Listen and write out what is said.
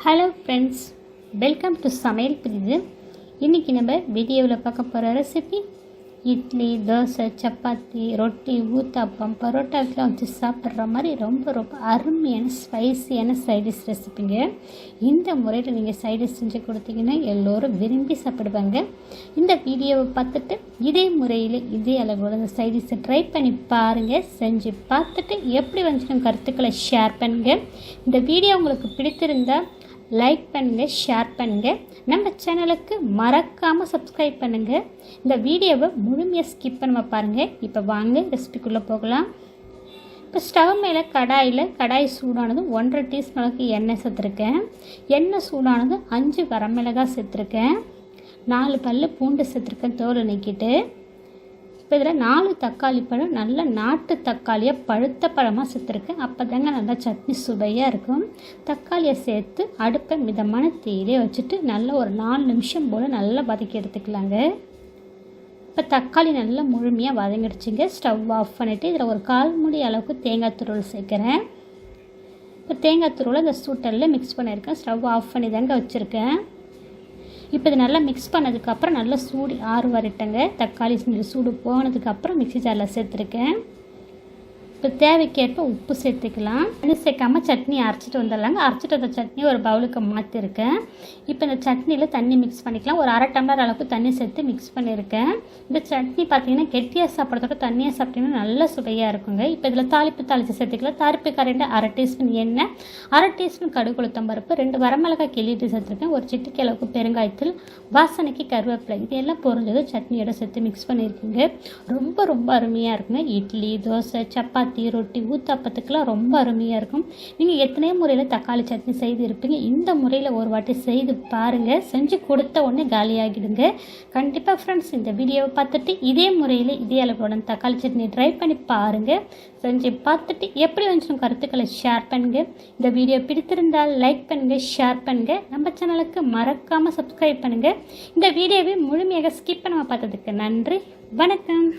Hello friends welcome to சமையல் பிரிவு இன்றைக்கி நம்ம வீடியோவில் பார்க்க போகிற ரெசிபி இட்லி தோசை சப்பாத்தி ரொட்டி ஊத்தாப்பம் பரோட்டாக்கெலாம் வச்சு சாப்பிட்ற மாதிரி ரொம்ப ரொம்ப அருமையான ஸ்பைசியான சைடிஷ் ரெசிபிங்க இந்த முறையில் நீங்கள் சைடிஷ் செஞ்சு கொடுத்தீங்கன்னா எல்லோரும் விரும்பி சாப்பிடுவாங்க. இந்த வீடியோவை பார்த்துட்டு இதே முறையில் இதே அளவோட இந்த சைடிஷை ட்ரை பண்ணி பாருங்கள் செஞ்சு பார்த்துட்டு எப்படி வந்துச்சு கருத்துக்களை ஷேர் பண்ணுங்கள் இந்த வீடியோ உங்களுக்கு பிடித்திருந்தால் லைக் பண்ணுங்கள் ஷேர் பண்ணுங்கள் நம்ம சேனலுக்கு மறக்காமல் சப்ஸ்கிரைப் பண்ணுங்கள் இந்த வீடியோவை முழுமையாக ஸ்கிப் பண்ணாம பாருங்கள் இப்போ வாங்க ரெசிபிக்குள்ளே போகலாம். இப்போ ஸ்டவ் மேலே கடாயில் கடாய் சூடானதும் ஒன்றரை டீஸ்பூன் அளவுக்கு எண்ணெய் சேர்த்துருக்கேன். எண்ணெய் சூடானதும் அஞ்சு வரமிளகாய் சேர்த்துருக்கேன். நாலு பல் பூண்டு சேர்த்துருக்கேன் தோலை நீக்கிட்டு. இப்போ இதில் நாலு தக்காளி பழம் நல்ல நாட்டு தக்காளியாக பழுத்த பழமாக சேர்த்துருக்கேன் அப்போ தாங்க நல்லா சட்னி சுவையாக இருக்கும். தக்காளியை சேர்த்து அடுப்பை மிதமான தீயிலே வச்சுட்டு நல்லா ஒரு நாலு நிமிஷம் போல் நல்லா வதக்கி எடுத்துக்கலாங்க. இப்போ தக்காளி நல்லா முழுமையாக வதங்கிடுச்சிங்க. ஸ்டவ் ஆஃப் பண்ணிவிட்டு இதில் ஒரு கால் மூடி அளவுக்கு தேங்காய் துருவல் சேர்க்குறேன். இப்போ தேங்காய் துருவலை இந்த சூட்டலில் மிக்ஸ் பண்ணியிருக்கேன். ஸ்டவ் ஆஃப் பண்ணி தாங்க வச்சுருக்கேன். இப்போ இது நல்லா மிக்ஸ் பண்ணதுக்கப்புறம் நல்லா சூடு ஆறு வரட்டங்க தக்காளி சூடு போனதுக்கப்புறம் மிக்ஸி ஜாரில் சேர்த்துருக்கேன். இப்போ தேவைக்கேற்ப உப்பு சேர்த்துக்கலாம். தண்ணி சேர்க்காம சட்னி அரைச்சிட்டு வந்துடலாங்க. அரைச்சிட்டு வந்த சட்னி ஒரு பவுலுக்கு மாற்றிருக்கேன் இப்போ இந்த சட்னியில் தண்ணி மிக்ஸ் பண்ணிக்கலாம். ஒரு அரை டம்ளர் அளவுக்கு தண்ணி சேர்த்து மிக்ஸ் பண்ணியிருக்கேன் இந்த சட்னி பார்த்தீங்கன்னா கெட்டியாக சாப்பிட்றதோட தண்ணியாக சாப்பிட்டீங்கன்னா நல்ல சுவையாக இருக்குங்க. இப்போ இதில் தாளிப்பு தாளித்து சேர்த்துக்கலாம். தாளிப்பு கரைண்டு அரை டீஸ்பூன் எண்ணெய் அரை டீஸ்பூன் கடுகு உளுத்தம் பருப்பு ரெண்டு வரமிளகாய் கிள்ளிட்டு சேர்த்துருக்கேன். ஒரு சிட்டிக்கு அளவுக்கு பெருங்காயத்தில் வாசனைக்கு கருவேப்பிலை. இது எல்லாம் பொருந்தது சட்னியோட சேர்த்து மிக்ஸ் பண்ணியிருக்குங்க ரொம்ப ரொம்ப அருமையாக இருக்குங்க. இட்லி தோசை சப்பாத்தி சப்பாத்தி ரொட்டி ஊத்தாப்பத்துக்கெல்லாம் ரொம்ப அருமையாக இருக்கும். நீங்கள் எத்தனையோ முறையில் தக்காளி சட்னி செய்து இருப்பீங்க இந்த முறையில் ஒரு வாட்டி செய்து பாருங்கள் செஞ்சு கொடுத்த உடனே காலியாகிடுங்க. கண்டிப்பாக ஃப்ரெண்ட்ஸ் இந்த வீடியோவை பார்த்துட்டு இதே முறையில் இதே அளவுடன் தக்காளி சட்னி ட்ரை பண்ணி பாருங்கள் செஞ்சு பார்த்துட்டு எப்படி வந்துச்சும் கருத்துக்களை ஷேர் பண்ணுங்கள் இந்த வீடியோ பிடித்திருந்தால் லைக் பண்ணுங்கள் ஷேர் பண்ணுங்கள் நம்ம சேனலுக்கு மறக்காமல் சப்ஸ்கிரைப் பண்ணுங்கள் இந்த வீடியோவை முழுமையாக ஸ்கிப் பண்ணாமல் பார்த்ததுக்கு நன்றி. வணக்கம்.